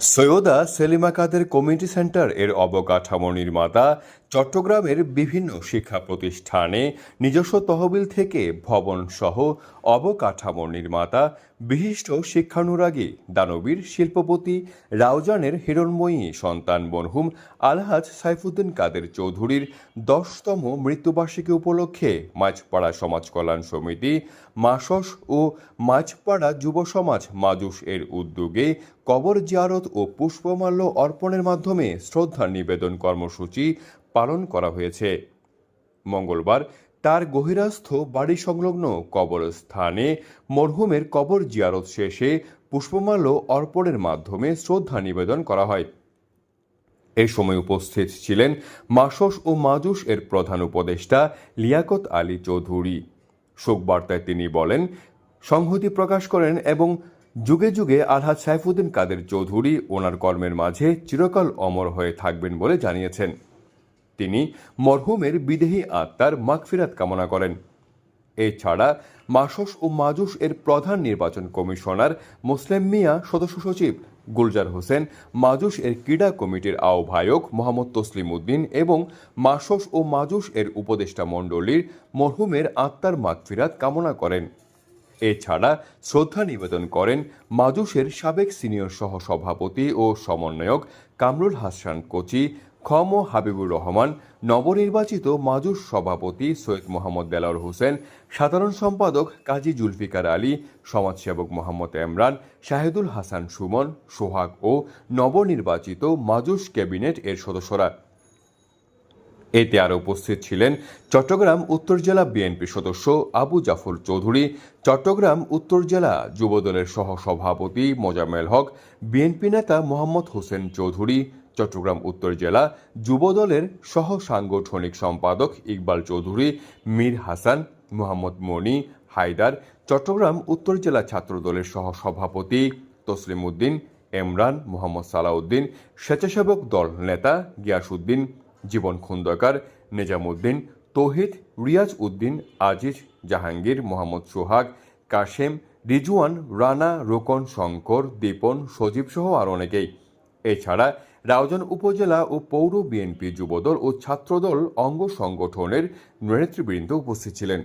Syeda Selima Kader community centre এর অবকাঠামো নির্মাতা চট্টগ্রামের বিভিন্ন শিক্ষা প্রতিষ্ঠানে নিজস্ব তহবিল থেকে ভবন সহ অবকাঠামো নির্মাতা বিশিষ্ট শিক্ষানুরাগী দানবীর শিল্পপতি রাউজানের হিরণময়ী সন্তান মরহুম আলহাজ সাইফুদ্দিন কাদের চৌধুরীর দশতম মৃত্যুবার্ষিকী উপলক্ষে মাঝপাড়া সমাজ কল্যাণ সমিতি, মাসস ও মাছপাড়া যুব সমাজ মাজুস এর উদ্যোগে কবর জিয়ারত ও পুষ্পমাল্য অর্পণের মাধ্যমে শ্রদ্ধা নিবেদন কর্মসূচি পালন করা হয়েছে। মঙ্গলবার তার গহিরাস্থ বাড়ি সংলগ্ন কবরস্থানে মরহুমের কবর জিয়ারত শেষে পুষ্পমাল্য অর্পণের মাধ্যমে শ্রদ্ধা নিবেদন করা হয়। এ সময় উপস্থিত ছিলেন মাসস ও মাজুস এর প্রধান উপদেষ্টা লিয়াকত আলী চৌধুরী। শোকবার্তায় তিনি বলেন, সংহতি প্রকাশ করেন এবং যুগে যুগে আলহাজ সাইফুদ্দিন কাদের চৌধুরী ওনার কর্মের মাঝে চিরকাল অমর হয়ে থাকবেন বলে জানিয়েছেন। তিনি মরহুমের বিদেহী আত্মার মাগফিরাত কামনা করেন। এছাড়া মাসস ও মাজুস এর প্রধান নির্বাচন কমিশনার মুসলিম মিয়া সদস্য সচিব গুলজার হোসেন, মাজুস এর ক্রীড়া কমিটির আহ্বায়ক মোহাম্মদ তসলিম উদ্দিন এবং মাসস ও মাজুস এর উপদেষ্টা মণ্ডলীর মরহুমের আত্মার মাগফিরাত কামনা করেন। এছাড়া শ্রদ্ধা নিবেদন করেন মাজুসের সাবেক সিনিয়র সহ সভাপতি ও সমন্বয়ক কামরুল হাসান কোচি খম হাবিবুর রহমান, নবনির্বাচিত মাজুস সভাপতি সৈয়দ মোহাম্মদ দেলাওয়ার হোসেন, সাধারণ সম্পাদক কাজী জুলফিকার আলী, সমাজসেবক মোহাম্মদ এমরান শাহেদুল হাসান সুমন, সোহাগ ও নবনির্বাচিত মাজুস ক্যাবিনেট এর সদস্যরা। এতে আরও উপস্থিত ছিলেন চট্টগ্রাম উত্তর জেলা বিএনপি সদস্য আবু জাফর চৌধুরী, চট্টগ্রাম উত্তর জেলা যুবদলের সহসভাপতি মোজামেল হক, বিএনপি নেতা মোহাম্মদ হোসেন চৌধুরী চট্টগ্রাম উত্তর জেলা যুবদলের সহ সাংগঠনিক সম্পাদক ইকবাল চৌধুরী, মীর হাসান, মোহাম্মদ মনি হায়দার, চট্টগ্রাম উত্তর জেলা ছাত্রদলের সহ সভাপতি তসলিম উদ্দিন এমরান মোহাম্মদ সালাউদ্দিন, স্বেচ্ছাসেবক দল নেতা গিয়াসউদ্দিন, জীবন খন্দকার নেজামুদ্দিন, তৌহিদ রিয়াজ উদ্দিন আজিজ জাহাঙ্গীর, মোহাম্মদ সোহাগ, কাশেম, রিজওয়ান, রানা, রোকন, শঙ্কর, দীপন, সজীব সহ আর অনেকেই। এছাড়া রাউজান উপজেলা ও পৌর বিএনপি যুবদল ও ছাত্রদল অঙ্গ সংগঠনের নেতৃবৃন্দ উপস্থিত ছিলেন।